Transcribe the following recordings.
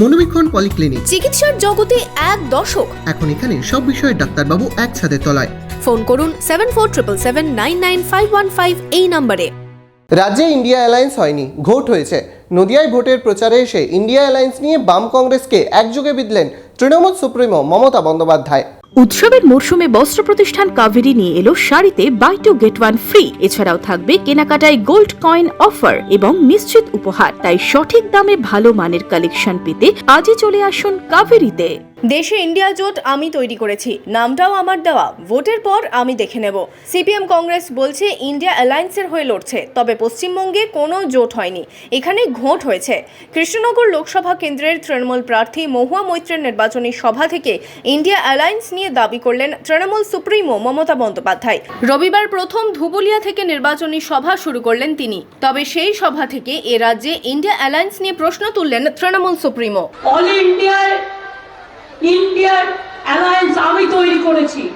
মনোবীক্ষণ polyclinic. চিকিৎসার জগতে এক দশক এখন এখানে সব বিষয়ে ডাক্তারবাবু একসাথে তলায়। ফোন করুন seven four triple seven nine nine five one five এই নম্বরে। রাজ্যে ইন্ডিয়া অ্যালায়েন্স হয়নি ভোট হয়েছে। নদিয়ায় ভোটের প্রচারে এসে ইন্ডিয়া অ্যালায়েন্স নিয়ে বাম কংগ্রেসকে একযোগে বিঁধলেন তৃণমূল সুপ্রিমো মমতা বন্দ্যোপাধ্যায়। উৎসবের মরশুমে বস্ত্র প্রতিষ্ঠান কাভেরি নিয়ে এলো শাড়িতে buy two get one free এছাড়াও থাকবে কেনাকাটায় গোল্ড কয়েন অফার এবং নিশ্চিত উপহার। তাই সঠিক দামে ভালো মানের কালেকশন পেতে আজই চলে আসুন কাভেরিতে। দেশে ইন্ডিয়া জোট আমি তৈরি করেছি। নামটাও আমার দেওয়া। ভোটের পর আমি দেখে নেব। সিপিএম কংগ্রেস বলছে, ইন্ডিয়া অ্যালায়েন্সের হয়ে লড়ছে। তবে পশ্চিমবঙ্গে কোনো জোট হয়নি। এখানে ঘোট হয়েছে। কৃষ্ণনগর লোকসভা কেন্দ্রের তৃণমূল প্রার্থী মহুয়া মৈত্রের নির্বাচনী সভা থেকে ইন্ডিয়া অ্যালায়েন্স নিয়ে দাবি করলেন তৃণমূল সুপ্রিমো মমতা বন্দ্যোপাধ্যায়। রবিবার প্রথম ধুবুলিয়া থেকে নির্বাচনী সভা শুরু করলেন তিনি। তবে সেই সভা থেকে এ রাজ্যে ইন্ডিয়া অ্যালায়েন্স নিয়ে প্রশ্ন তুললেন তৃণমূল সুপ্রিমো। অল ইন্ডিয়ার ইন্ডিয়ার অ্যালায়েন্স আমি তৈরি করেছি।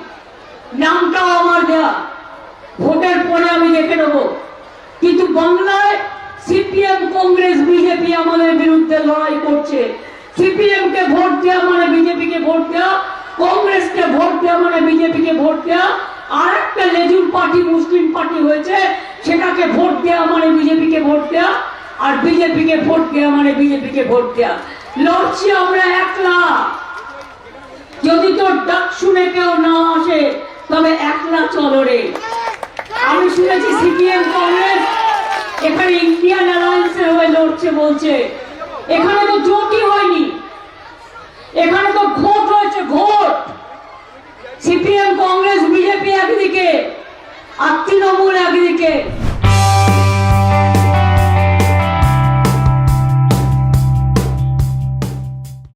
নামটাও আমার দেয়া। ভোটের পরে আমি দেখে নেব। কিন্তু বাংলায় সিপিএম, কংগ্রেস, বিজেপি আমাদের বিরুদ্ধে লড়াই করছে। সিপিএম কে ভোট দেওয়া মানে বিজেপিকে ভোট দেওয়া কংগ্রেসকে ভোট দেওয়া মানে বিজেপিকে ভোট দেওয়া আর একটা লেজুর পার্টি, মুসলিম পার্টি হয়েছে, সেটাকে ভোট দেওয়া মানে বিজেপিকে ভোট দেওয়া আর বিজেপিকে ভোট দেওয়া মানে বিজেপিকে ভোট দেওয়া লড়ছি আমরা একলা। যদি তোর ডাক শুনে কেউ না আসে, তবে একলা চলো রে। আমি শুনেছি সিপিএম কংগ্রেস, এখানে ইন্ডিয়ান অ্যালায়েন্সের হয়ে লড়ছে বলছে। এখানে তো জোটই হয়নি। এখানে তো ভোট হয়েছে ভোট সিপিএম কংগ্রেস, বিজেপি একদিকে আর তৃণমূল একদিকে।